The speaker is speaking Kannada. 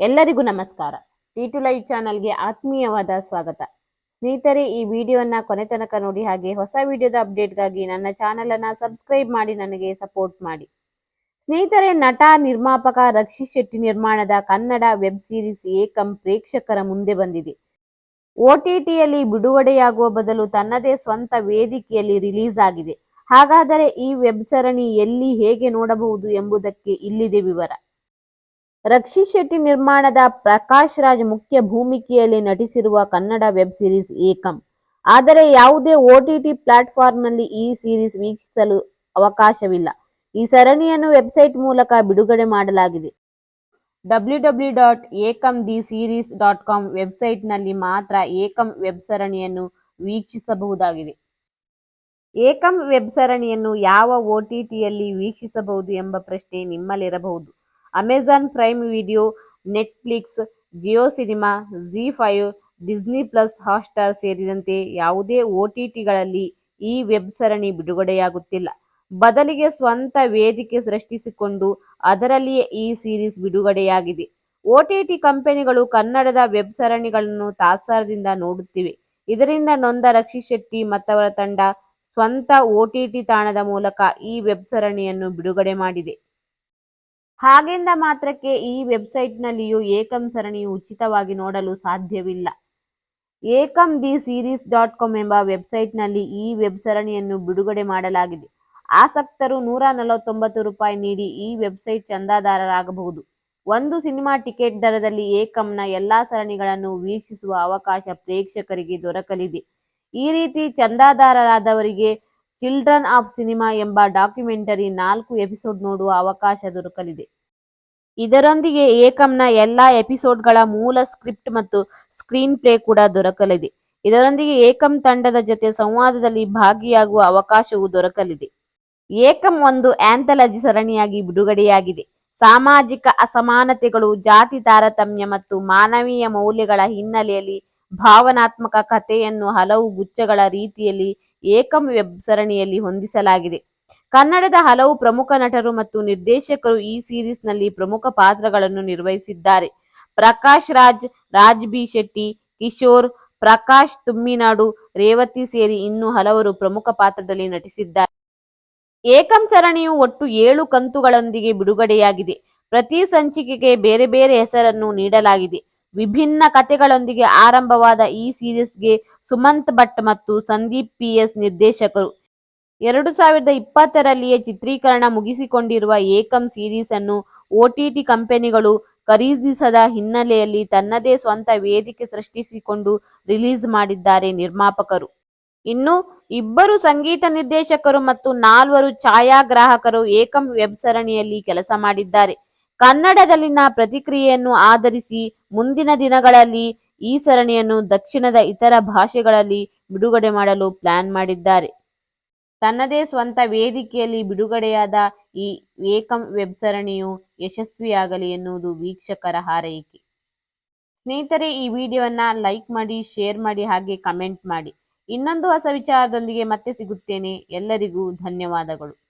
ಎಲ್ಲರಿಗೂ ನಮಸ್ಕಾರ. ಟಿ ಟು ಲೈವ್ ಚಾನಲ್ಗೆ ಆತ್ಮೀಯವಾದ ಸ್ವಾಗತ. ಸ್ನೇಹಿತರೆ, ಈ ವಿಡಿಯೋನ ಕೊನೆ ತನಕ ನೋಡಿ ಹಾಗೆ ಹೊಸ ವಿಡಿಯೋದ ಅಪ್ಡೇಟ್ಗಾಗಿ ನನ್ನ ಚಾನಲ್ ಅನ್ನ ಸಬ್ಸ್ಕ್ರೈಬ್ ಮಾಡಿ ನನಗೆ ಸಪೋರ್ಟ್ ಮಾಡಿ. ಸ್ನೇಹಿತರೆ, ನಟ, ನಿರ್ಮಾಪಕ ರಕ್ಷಿತ್ ಶೆಟ್ಟಿ ನಿರ್ಮಾಣದ ಕನ್ನಡ ವೆಬ್ ಸೀರೀಸ್ ಏಕಂ ಪ್ರೇಕ್ಷಕರ ಮುಂದೆ ಬಂದಿದೆ. ಓಟಿಟಿಯಲ್ಲಿ ಬಿಡುಗಡೆಯಾಗುವ ಬದಲು ತನ್ನದೇ ಸ್ವಂತ ವೇದಿಕೆಯಲ್ಲಿ ರಿಲೀಸ್ ಆಗಿದೆ. ಹಾಗಾದರೆ ಈ ವೆಬ್ ಸರಣಿ ಎಲ್ಲಿ ಹೇಗೆ ನೋಡಬಹುದು ಎಂಬುದಕ್ಕೆ ಇಲ್ಲಿದೆ ವಿವರ. ರಕ್ಷಿತ್ ಶೆಟ್ಟಿ ನಿರ್ಮಾಣದ ಪ್ರಕಾಶ್ ರಾಜ್ ಮುಖ್ಯ ಭೂಮಿಕೆಯಲ್ಲಿ ನಟಿಸಿರುವ ಕನ್ನಡ ವೆಬ್ ಸೀರೀಸ್ ಏಕಂ. ಆದರೆ ಯಾವುದೇ ಓಟಿಟಿ ಪ್ಲಾಟ್ಫಾರ್ಮ್ನಲ್ಲಿ ಈ ಸೀರೀಸ್ ವೀಕ್ಷಿಸಲು ಅವಕಾಶವಿಲ್ಲ. ಈ ಸರಣಿಯನ್ನು ವೆಬ್ಸೈಟ್ ಮೂಲಕ ಬಿಡುಗಡೆ ಮಾಡಲಾಗಿದೆ. W W dot Ekam the series dot com ವೆಬ್ಸೈಟ್ನಲ್ಲಿ ಮಾತ್ರ ಏಕಂ ವೆಬ್ ಸರಣಿಯನ್ನು ವೀಕ್ಷಿಸಬಹುದಾಗಿದೆ. ಏಕಂ ವೆಬ್ ಸರಣಿಯನ್ನು ಯಾವ ಓಟಿಟಿಯಲ್ಲಿ ವೀಕ್ಷಿಸಬಹುದು ಎಂಬ ಪ್ರಶ್ನೆ ನಿಮ್ಮಲ್ಲಿರಬಹುದು. Amazon Prime Video Netflix Jio cinema Zee five Disney plus Hotstar ಸೇರಿದಂತೆ ಯಾವುದೇ ಓಟಿಟಿಗಳಲ್ಲಿ ಈ ವೆಬ್ ಸರಣಿ ಬಿಡುಗಡೆಯಾಗುತ್ತಿಲ್ಲ. ಬದಲಿಗೆ ಸ್ವಂತ ವೇದಿಕೆ ಸೃಷ್ಟಿಸಿಕೊಂಡು ಅದರಲ್ಲಿಯೇ ಈ ಸೀರೀಸ್ ಬಿಡುಗಡೆಯಾಗಿದೆ. ಒಟಿಟಿ ಕಂಪನಿಗಳು ಕನ್ನಡದ ವೆಬ್ ಸರಣಿಗಳನ್ನು ತಾತ್ಸಾರದಿಂದ ನೋಡುತ್ತಿವೆ. ಇದರಿಂದ ನೊಂದ ರಕ್ಷಿತ್ ಶೆಟ್ಟಿ ಮತ್ತವರ ತಂಡ ಸ್ವಂತ ಒಟಿಟಿ ತಾಣದ ಮೂಲಕ ಈ ವೆಬ್ ಸರಣಿಯನ್ನು ಬಿಡುಗಡೆ ಮಾಡಿದೆ. ಹಾಗೆಂದ ಮಾತ್ರಕ್ಕೆ ಈ ವೆಬ್ಸೈಟ್ನಲ್ಲಿಯೂ ಏಕಂ ಸರಣಿಯು ಉಚಿತವಾಗಿ ನೋಡಲು ಸಾಧ್ಯವಿಲ್ಲ. Ekam the series dot com ಎಂಬ ವೆಬ್ಸೈಟ್ನಲ್ಲಿ ಈ ವೆಬ್ ಸರಣಿಯನ್ನು ಬಿಡುಗಡೆ ಮಾಡಲಾಗಿದೆ. ಆಸಕ್ತರು ನೂರ ನಲವತ್ತೊಂಬತ್ತು ರೂಪಾಯಿ ನೀಡಿ ಈ ವೆಬ್ಸೈಟ್ ಚಂದಾದಾರರಾಗಬಹುದು. ಒಂದು ಸಿನಿಮಾ ಟಿಕೆಟ್ ದರದಲ್ಲಿ ಏಕಂನ ಎಲ್ಲಾ ಸರಣಿಗಳನ್ನು ವೀಕ್ಷಿಸುವ ಅವಕಾಶ ಪ್ರೇಕ್ಷಕರಿಗೆ ದೊರಕಲಿದೆ. ಈ ರೀತಿ ಚಂದಾದಾರರಾದವರಿಗೆ ಚಿಲ್ಡ್ರನ್ ಆಫ್ ಸಿನಿಮಾ ಎಂಬ ಡಾಕ್ಯುಮೆಂಟರಿ ನಾಲ್ಕು ಎಪಿಸೋಡ್ ನೋಡುವ ಅವಕಾಶ ದೊರಕಲಿದೆ. ಇದರೊಂದಿಗೆ ಏಕಂನ ಎಲ್ಲಾ ಎಪಿಸೋಡ್ಗಳ ಮೂಲ ಸ್ಕ್ರಿಪ್ಟ್ ಮತ್ತು ಸ್ಕ್ರೀನ್ ಪ್ಲೇ ಕೂಡ ದೊರಕಲಿದೆ. ಇದರೊಂದಿಗೆ ಏಕಂ ತಂಡದ ಜೊತೆ ಸಂವಾದದಲ್ಲಿ ಭಾಗಿಯಾಗುವ ಅವಕಾಶವೂ ದೊರಕಲಿದೆ. ಏಕಂ ಒಂದು ಆಂಥಲಜಿ ಸರಣಿಯಾಗಿ ಬಿಡುಗಡೆಯಾಗಿದೆ. ಸಾಮಾಜಿಕ ಅಸಮಾನತೆಗಳು, ಜಾತಿ ತಾರತಮ್ಯ ಮತ್ತು ಮಾನವೀಯ ಮೌಲ್ಯಗಳ ಹಿನ್ನೆಲೆಯಲ್ಲಿ ಭಾವನಾತ್ಮಕ ಕಥೆಯನ್ನು ಹಲವು ಗುಚ್ಛಗಳ ರೀತಿಯಲ್ಲಿ ಏಕಂ ವೆಬ್ ಸರಣಿಯಲ್ಲಿ ಹೊಂದಿಸಲಾಗಿದೆ. ಕನ್ನಡದ ಹಲವು ಪ್ರಮುಖ ನಟರು ಮತ್ತು ನಿರ್ದೇಶಕರು ಈ ಸೀರೀಸ್ನಲ್ಲಿ ಪ್ರಮುಖ ಪಾತ್ರಗಳನ್ನು ನಿರ್ವಹಿಸಿದ್ದಾರೆ. ಪ್ರಕಾಶ್ ರಾಜ್ ರಾಜ್ ಬಿ ಶೆಟ್ಟಿ, ಕಿಶೋರ್, ಪ್ರಕಾಶ್ ತುಮ್ಮಿನಾಡು, ರೇವತಿ ಸೇರಿ ಇನ್ನೂ ಹಲವರು ಪ್ರಮುಖ ಪಾತ್ರದಲ್ಲಿ ನಟಿಸಿದ್ದಾರೆ. ಏಕಂ ಸರಣಿಯು ಒಟ್ಟು ಏಳು ಕಂತುಗಳೊಂದಿಗೆ ಬಿಡುಗಡೆಯಾಗಿದೆ. ಪ್ರತಿ ಸಂಚಿಕೆಗೆ ಬೇರೆ ಬೇರೆ ಹೆಸರನ್ನು ನೀಡಲಾಗಿದೆ. ವಿಭಿನ್ನ ಕಥೆಗಳೊಂದಿಗೆ ಆರಂಭವಾದ ಈ ಸೀರೀಸ್ಗೆ ಸುಮಂತ್ ಭಟ್ ಮತ್ತು ಸಂದೀಪ್ ಪಿ ಎಸ್ ನಿರ್ದೇಶಕರು. ಎರಡು ಸಾವಿರದ ಇಪ್ಪತ್ತರಲ್ಲಿಯೇ ಚಿತ್ರೀಕರಣ ಮುಗಿಸಿಕೊಂಡಿರುವ ಏಕಂ ಸೀರೀಸ್ ಅನ್ನು ಓಟಿಟಿ ಕಂಪನಿಗಳು ಖರೀದಿಸದ ಹಿನ್ನೆಲೆಯಲ್ಲಿ ತನ್ನದೇ ಸ್ವಂತ ವೇದಿಕೆ ಸೃಷ್ಟಿಸಿಕೊಂಡು ರಿಲೀಸ್ ಮಾಡಿದ್ದಾರೆ ನಿರ್ಮಾಪಕರು. ಇನ್ನು ಇಬ್ಬರು ಸಂಗೀತ ನಿರ್ದೇಶಕರು ಮತ್ತು ನಾಲ್ವರು ಛಾಯಾಗ್ರಾಹಕರು ಏಕಂ ವೆಬ್ ಸರಣಿಯಲ್ಲಿ ಕೆಲಸ ಮಾಡಿದ್ದಾರೆ. ಕನ್ನಡದಲ್ಲಿನ ಪ್ರತಿಕ್ರಿಯೆಯನ್ನು ಆಧರಿಸಿ ಮುಂದಿನ ದಿನಗಳಲ್ಲಿ ಈ ಸರಣಿಯನ್ನು ದಕ್ಷಿಣದ ಇತರ ಭಾಷೆಗಳಲ್ಲಿ ಬಿಡುಗಡೆ ಮಾಡಲು ಪ್ಲಾನ್ ಮಾಡಿದ್ದಾರೆ. ತನ್ನದೇ ಸ್ವಂತ ವೇದಿಕೆಯಲ್ಲಿ ಬಿಡುಗಡೆಯಾದ ಈ ಏಕಂ ವೆಬ್ ಸರಣಿಯು ಯಶಸ್ವಿಯಾಗಲಿ ಎನ್ನುವುದು ವೀಕ್ಷಕರ ಹಾರೈಕೆ. ಸ್ನೇಹಿತರೆ, ಈ ವಿಡಿಯೋವನ್ನ ಲೈಕ್ ಮಾಡಿ, ಶೇರ್ ಮಾಡಿ, ಹಾಗೆ ಕಮೆಂಟ್ ಮಾಡಿ. ಇನ್ನೊಂದು ಹೊಸ ವಿಚಾರದೊಂದಿಗೆ ಮತ್ತೆ ಸಿಗುತ್ತೇನೆ. ಎಲ್ಲರಿಗೂ ಧನ್ಯವಾದಗಳು.